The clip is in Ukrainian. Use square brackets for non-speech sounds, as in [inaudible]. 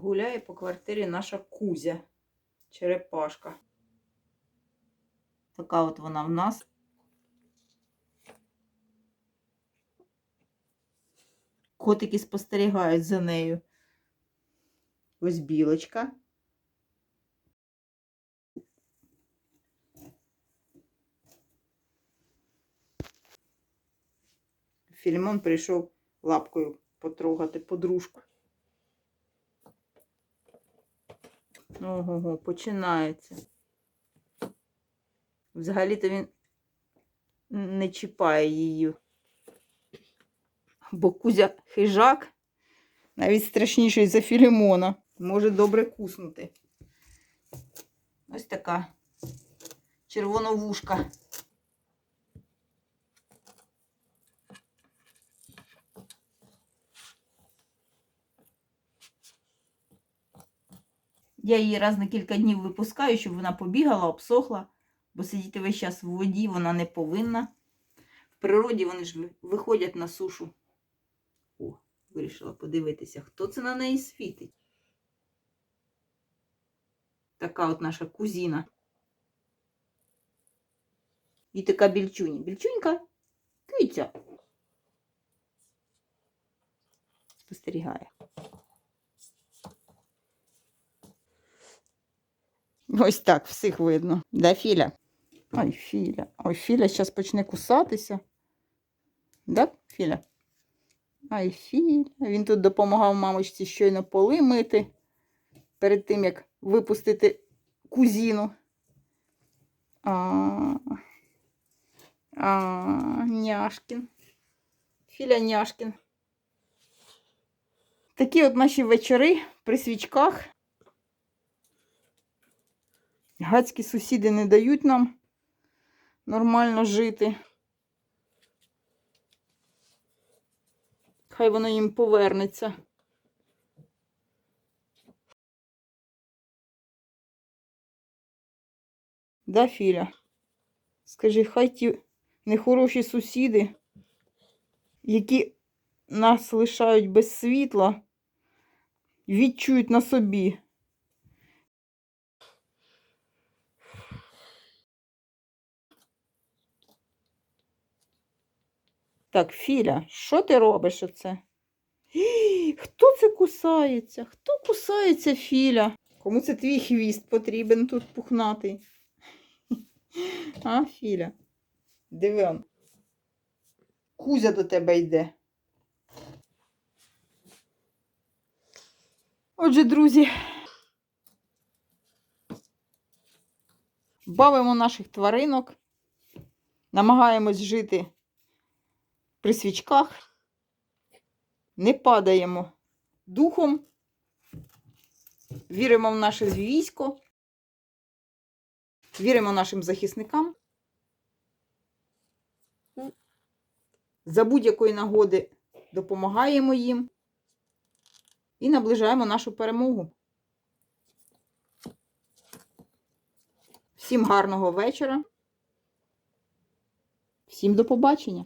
гуляє по квартирі наша кузя. Черепашка. Така от вона в нас. Котики спостерігають за нею. Ось білочка. Філімон прийшов лапкою потрогати подружку. Ого, починається. Взагалі-то він не чіпає її. Бо Кузя хижак, навіть страшніший за Філімона. Може добре куснути. Ось така червоновушка. Я її раз на кілька днів випускаю, щоб вона побігала, обсохла, бо сидіти весь час в воді вона не повинна. В природі вони ж виходять на сушу. О, вирішила подивитися, хто це на неї світить. Така от наша кузіна. І така більчуня. Більчунька, киця. Спостерігає. [laughs] Ось так всіх видно. Да, Філя? Ой, Філя. Ой, Філя зараз почне кусатися. Да, Філя? Ай, Філя. Він тут допомагав мамочці щойно поли мити перед тим, як випустити кузіну. А, а, няшкін. Філя няшкін. Такі от наші вечори при свічках. Гацькі сусіди не дають нам нормально жити. Хай воно їм повернеться. Да, Філя? Скажи, хай ті нехороші сусіди, які нас лишають без світла, відчують на собі. Так, Філя, що ти робиш оце? Гі, Хто це кусається? Хто кусається, Філя? Кому це твій хвіст потрібен тут пухнатий? [laughs] А, Філя? Диви он. Кузя до тебе йде. Отже, друзі, бавимо наших тваринок, намагаємось жити при свічках, не падаємо духом, віримо в наше військо, віримо нашим захисникам. За будь-якої нагоди допомагаємо їм і наближаємо нашу перемогу. Всім гарного вечора. Всім до побачення!